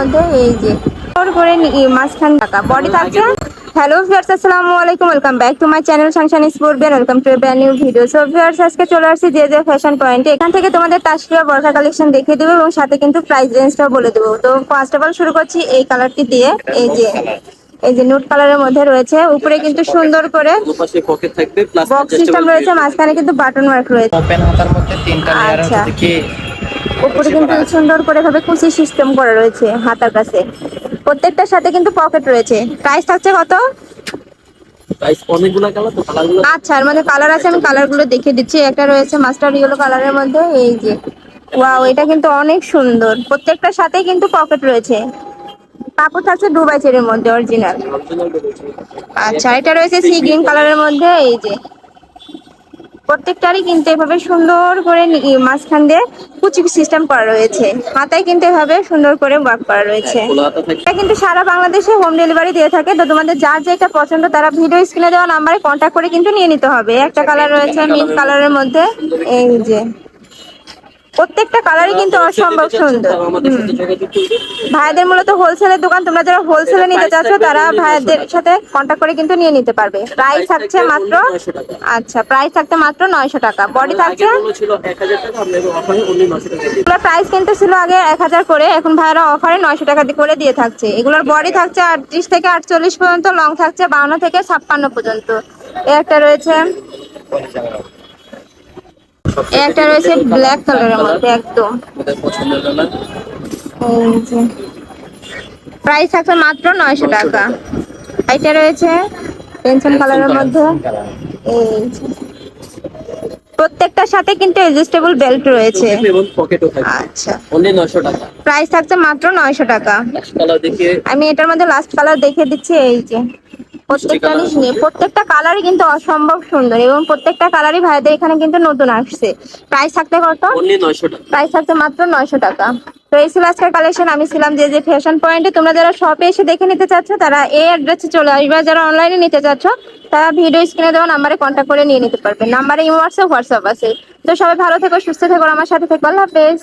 মধ্যে এই যে করে মাঝখান টাকা। বডি থাকছে? হ্যালো ভিউয়ার্স আসসালামু আলাইকুম। Welcome back to my channel সাংশান sport beer welcome to brand new video so viewers আজকে চলে আসছি যে যে ফ্যাশন পয়েন্টে এখান থেকে তোমাদের তাসফিয়া বর্ষা কালেকশন দেখিয়ে দেবো এবং সাথে কিন্তু প্রাইস রেঞ্জটাও বলে দেবো। তো ফার্স্ট অফ অল শুরু করছি এই কালারটি দিয়ে। এই যে এই যে নুট কালারের মধ্যে রয়েছে। উপরে কিন্তু সুন্দর করে দুপাশে পকেট থাকবে প্লাস বক্স সিস্টেম রয়েছে। মাঝখানে কিন্তু বাটন ওয়ার্ক রয়েছে। ওপেন হাতার মধ্যে তিনটা লেয়ার আচ্ছা। হচ্ছে কি? উপরে কিন্তু সুন্দর করে ভাবে কুচি সিস্টেম করা রয়েছে হাতার কাছে। প্রত্যেকটার সাথে কিন্তু পকেট রয়েছে। প্রাইস থাকছে কত? আচ্ছা এর মধ্যে কালার আছে আমি কালারগুলো দেখিয়ে দিচ্ছি। একটা রয়েছে মাস্টার ইয়েলো কালারের মধ্যে এই যে। ওয়াও এটা কিন্তু অনেক সুন্দর। প্রত্যেকটার সাথে কিন্তু পকেট রয়েছে। কাপড় থাকছে দুবাই চেরের মধ্যে অরিজিনাল অরিজিনাল আচ্ছা এটা রয়েছে সি গ্রিন কালারের মধ্যে এই যে। প্রত্যেকটারই কিন্তু এভাবে সুন্দর করে মাঝখান দিয়ে কুচি সিস্টেম করা রয়েছে। মাথায় কিন্তু এভাবে সুন্দর করে ওয়ার্ক করা রয়েছে। থাকবে এটা কিন্তু সারা বাংলাদেশে হোম ডেলিভারি দিয়ে থাকে তো তোমাদের যার যেটা পছন্দ তারা ভিডিও স্ক্রিনে দেওয়া নাম্বারে কন্ট্যাক্ট করে কিন্তু নিয়ে নিতে হবে। একটা কালার রয়েছে মিন্ট কালারের মধ্যে এই যে। প্রত্যেকটা কালারই কিন্তু অসম্ভব সুন্দর। ভাইদের মূলত হোলসেলের দোকান তোমরা যারা হোলসেলে নিতে চাচ্ছ তারা ভাইদের সাথে কন্ট্যাক্ট করে কিন্তু নিয়ে নিতে পারবে। প্রাইস থাকছে মাত্র আচ্ছা প্রাইস থাকতে মাত্র নয়শো টাকা। বডি থাকছে আগে ছিল 1000 টাকা আমরা এবার অনলি 900 টাকা দিই এগুলোর প্রাইস কিন্তু ছিল আগে এক হাজার করে এখন ভাইরা অফারে নয়শো টাকা দিয়ে করে দিয়ে থাকছে। এগুলোর বডি থাকছে আটত্রিশ থেকে আটচল্লিশ পর্যন্ত লং থাকছে বাউন্ন থেকে ছাপ্পান্ন পর্যন্ত। একটা রয়েছে। একটা রয়েছে ব্ল্যাক কালারের মধ্যে একদম। প্রাইস থাকছে মাত্র নয়শো টাকা। এটা রয়েছে পেনশন কালারের মধ্যে। এই প্রত্যেকটার সাথে কিন্তু এডজাস্টেবল বেল্ট রয়েছে। আচ্ছা। অনলি 900 টাকা। প্রাইস থাকছে মাত্র নয়শো টাকা। আমি এটার মধ্যে লাস্ট কালার দেখিয়ে দিচ্ছি এই যে। প্রত্যেকটা নিয়ে প্রত্যেকটা কালারই কিন্তু অসম্ভব সুন্দর এবং প্রত্যেকটা কালারই ভাইদের এখানে কিন্তু নতুন আসছে। প্রাইস থাকতে কত? অনলি 900 প্রাইস থাকছে মাত্র নয়শো টাকা। তো এই ছিল আজকের কালেকশন আমি ছিলাম যে যে ফ্যাশন পয়েন্টে তোমরা যারা শপে এসে দেখে নিতে চাচ্ছ তারা এই অ্যাড্রেসে চলে আসবে। যারা অনলাইনে নিতে চাচ্ছ তারা ভিডিও স্ক্রিনে দেওয়া নাম্বারে কন্ট্যাক্ট করে নিয়ে নিতে পারবে। নাম্বারে ইমো হোয়াটসঅ্যাপ হোয়াটসঅ্যাপ আছে। তো সবাই ভালো থেকো সুস্থ থেকো আমার সাথে থেকো। আল্লাহ হাফেজ।